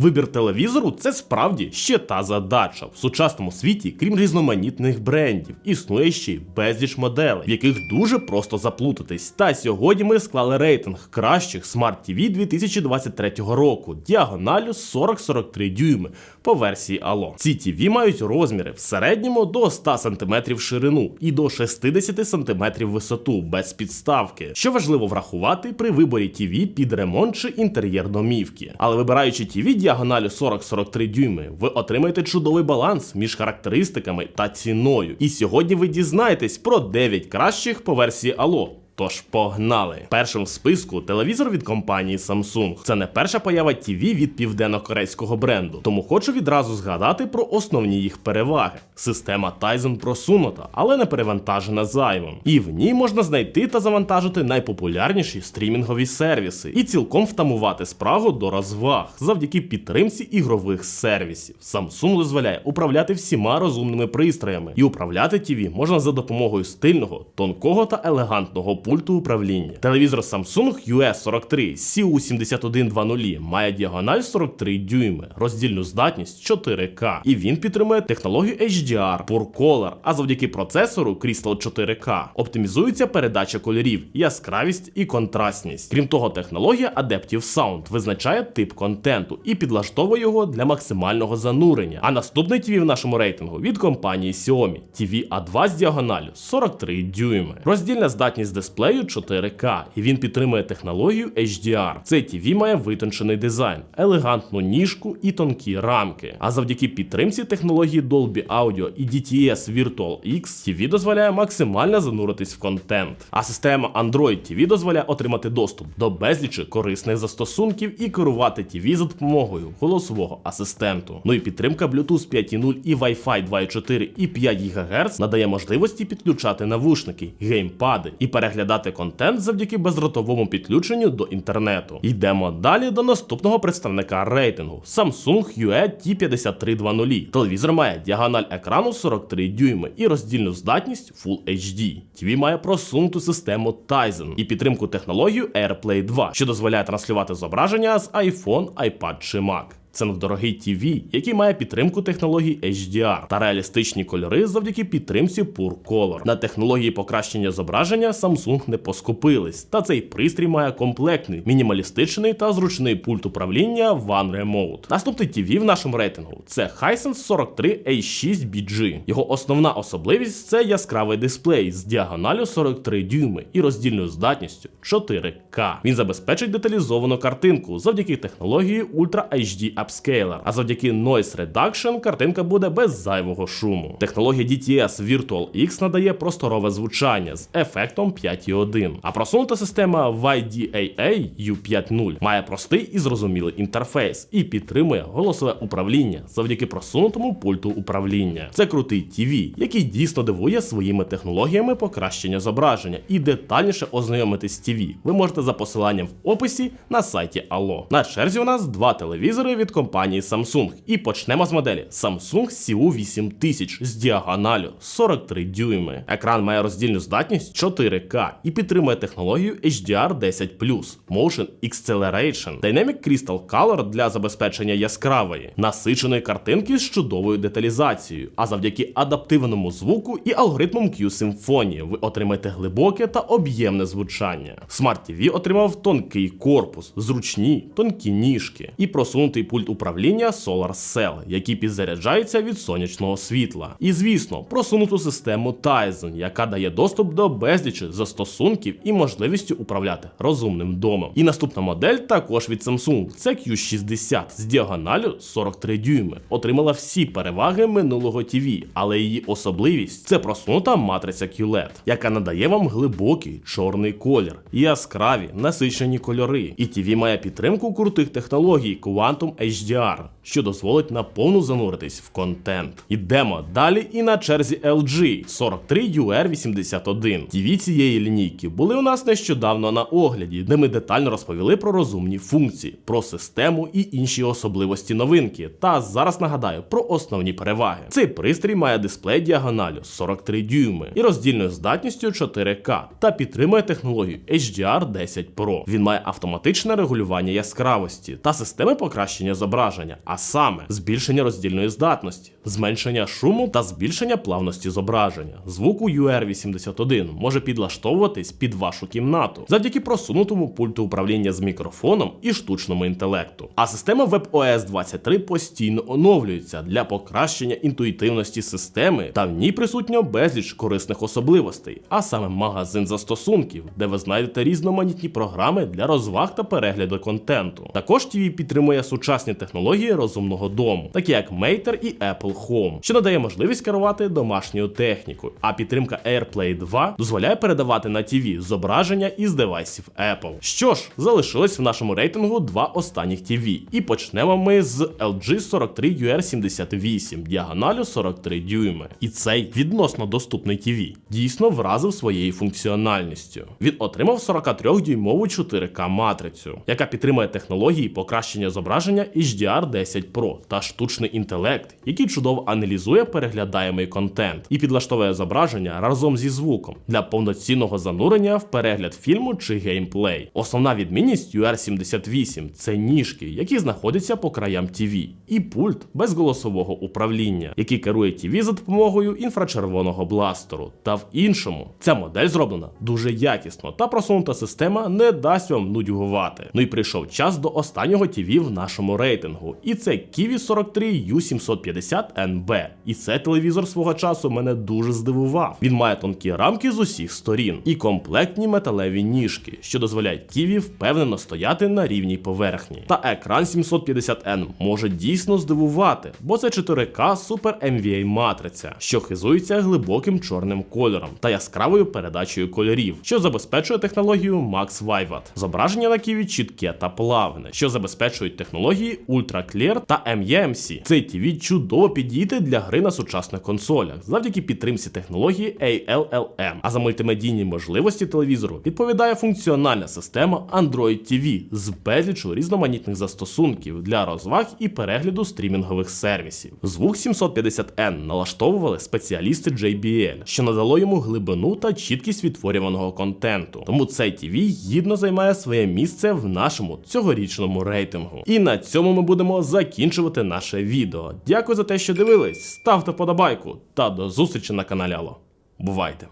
Вибір телевізору це справді ще та задача. В сучасному світі, крім різноманітних брендів, існує ще й безліч моделей, в яких дуже просто заплутатись. Та сьогодні ми склали рейтинг кращих Smart TV 2023 року діагоналю 40-43 дюйми по версії Allo. Ці TV мають розміри в середньому до 100 см ширину і до 60 см висоту без підставки, що важливо врахувати при виборі TV під ремонт чи інтер'єр домівки. Але вибираючи TV діагоналю 40-43 дюйми, ви отримаєте чудовий баланс між характеристиками та ціною. І сьогодні ви дізнаєтесь про 9 кращих по версії Allo. Тож погнали! Першим в списку телевізор від компанії Samsung. Це не перша поява TV від південно-корейського бренду, тому хочу відразу згадати про основні їх переваги. Система Tizen просунута, але не перевантажена зайвим. І в ній можна знайти та завантажити найпопулярніші стрімінгові сервіси і цілком втамувати спрагу до розваг завдяки підтримці ігрових сервісів. Samsung дозволяє управляти всіма розумними пристроями, і управляти TV можна за допомогою стильного, тонкого та елегантного пульту управління. Телевізор Samsung US43 CU7120 має діагональ 43 дюйми, роздільну здатність 4К, і він підтримує технологію HDR, Pure Color, а завдяки процесору Crystal 4K оптимізується передача кольорів, яскравість і контрастність. Крім того, технологія Adaptive Sound визначає тип контенту і підлаштовує його для максимального занурення. А наступний TV в нашому рейтингу від компанії Xiaomi TV A2 з діагоналю 43 дюйми. Роздільна здатність дисплею 4К, і він підтримує технологію HDR. Цей TV має витончений дизайн, елегантну ніжку і тонкі рамки. А завдяки підтримці технології Dolby Audio і DTS Virtual X TV дозволяє максимально зануритись в контент. А система Android TV дозволяє отримати доступ до безлічі корисних застосунків і керувати TV за допомогою голосового асистенту. Ну і підтримка Bluetooth 5.0 і Wi-Fi 2.4 і 5 ГГц надає можливості підключати навушники, геймпади і переглядати контент завдяки бездротовому підключенню до інтернету. Йдемо далі до наступного представника рейтингу Samsung UE T5320. Телевізор має діагональ екрану 43 дюйми і роздільну здатність Full HD. TV має просунуту систему Tizen і підтримку технологію AirPlay 2, що дозволяє транслювати зображення з iPhone, iPad чи Mac. Це недорогий TV, який має підтримку технологій HDR та реалістичні кольори завдяки підтримці Pure Color. На технології покращення зображення Samsung не поскупились, та цей пристрій має комплектний, мінімалістичний та зручний пульт управління One Remote. Наступний TV в нашому рейтингу це Hisense 43 A6 BG. Його основна особливість це яскравий дисплей з діагоналю 43 дюйми і роздільною здатністю 4К. Він забезпечить деталізовану картинку завдяки технології Ultra HD Upscaler, а завдяки Noise Reduction картинка буде без зайвого шуму. Технологія DTS Virtual X надає просторове звучання з ефектом 5.1. А просунута система YDAA U50 має простий і зрозумілий інтерфейс і підтримує голосове управління завдяки просунутому пульту управління. Це крутий TV, який дійсно дивує своїми технологіями покращення зображення і детальніше ознайомитись з TV. Ви можете за посиланням в описі на сайті Allo. На черзі у нас два телевізори від компанії Samsung. І почнемо з моделі Samsung CU8000 з діагоналю 43 дюйми. Екран має роздільну здатність 4К і підтримує технологію HDR 10 Motion Acceleration, Dynamic Crystal Color для забезпечення яскравої, насиченої картинки з чудовою деталізацією. А завдяки адаптивному звуку і алгоритмом Q-Symphony ви отримаєте глибоке та об'ємне звучання. Smart TV отримав тонкий корпус, зручні, тонкі ніжки і просунутий пульт управління Solar Cell, який підзаряджається від сонячного світла. І звісно, просунуту систему Tizen, яка дає доступ до безлічі застосунків і можливістю управляти розумним домом. І наступна модель також від Samsung. Це Q60 з діагоналю 43 дюйми. Отримала всі переваги минулого TV, але її особливість це просунута матриця QLED, яка надає вам глибокий чорний колір, яскраві насичені кольори. І TV має підтримку крутих технологій Quantum HDR. що дозволить наповну зануритись в контент. Ідемо далі і на черзі LG 43UR81. TV цієї лінійки були у нас нещодавно на огляді, де ми детально розповіли про розумні функції, про систему і інші особливості новинки. Та зараз нагадаю про основні переваги. Цей пристрій має дисплей діагоналю 43 дюйми і роздільною здатністю 4К та підтримує технологію HDR10 Pro. Він має автоматичне регулювання яскравості та системи покращення зображення, а саме збільшення роздільної здатності, зменшення шуму та збільшення плавності зображення. Звук у UR81 може підлаштовуватись під вашу кімнату завдяки просунутому пульту управління з мікрофоном і штучному інтелекту. А система WebOS 23 постійно оновлюється для покращення інтуїтивності системи, та в ній присутньо безліч корисних особливостей, а саме магазин застосунків, де ви знайдете різноманітні програми для розваг та перегляду контенту. Також TV підтримує сучасні технології розумного дому, такі як Mater і Apple Home, що надає можливість керувати домашньою технікою. А підтримка AirPlay 2 дозволяє передавати на TV зображення із девайсів Apple. Що ж, залишилось в нашому рейтингу два останніх TV. І почнемо ми з LG 43 UR78 діагоналю 43 дюйми. І цей відносно доступний TV дійсно вразив своєю функціональністю. Він отримав 43-дюймову 4К матрицю, яка підтримує технології покращення зображення HDR10 Pro та штучний інтелект, який чудово аналізує переглядаємий контент і підлаштовує зображення разом зі звуком для повноцінного занурення в перегляд фільму чи геймплей. Основна відмінність UR78 це ніжки, які знаходяться по краям TV, і пульт без голосового управління, який керує TV за допомогою інфрачервоного бластеру. Та в іншому ця модель зроблена дуже якісно, та просунута система не дасть вам нудьгувати. Ну і прийшов час до останнього TV в нашому рейтингу. І це Kiwi 43 U750NB. І цей телевізор свого часу мене дуже здивував. Він має тонкі рамки з усіх сторін і комплектні металеві ніжки, що дозволяють Kiwi впевнено стояти на рівній поверхні. Та екран 750N може дійсно здивувати, бо це 4К Super MVA матриця, що хизується глибоким чорним кольором та яскравою передачею кольорів, що забезпечує технологію Max Vivat. Зображення на Kiwi чітке та плавне, що забезпечують технології Ultra Clear та MEMC. Цей TV чудово підійде для гри на сучасних консолях завдяки підтримці технології ALLM. А за мультимедійні можливості телевізору відповідає функціональна система Android TV з безлічу різноманітних застосунків для розваг і перегляду стрімінгових сервісів. Звук 750N налаштовували спеціалісти JBL, що надало йому глибину та чіткість відтворюваного контенту. Тому цей TV гідно займає своє місце в нашому цьогорічному рейтингу. І на цьому ми будемо закінчувати наше відео. Дякую за те, що дивились. Ставте подобайку та до зустрічі на каналі Алло. Бувайте!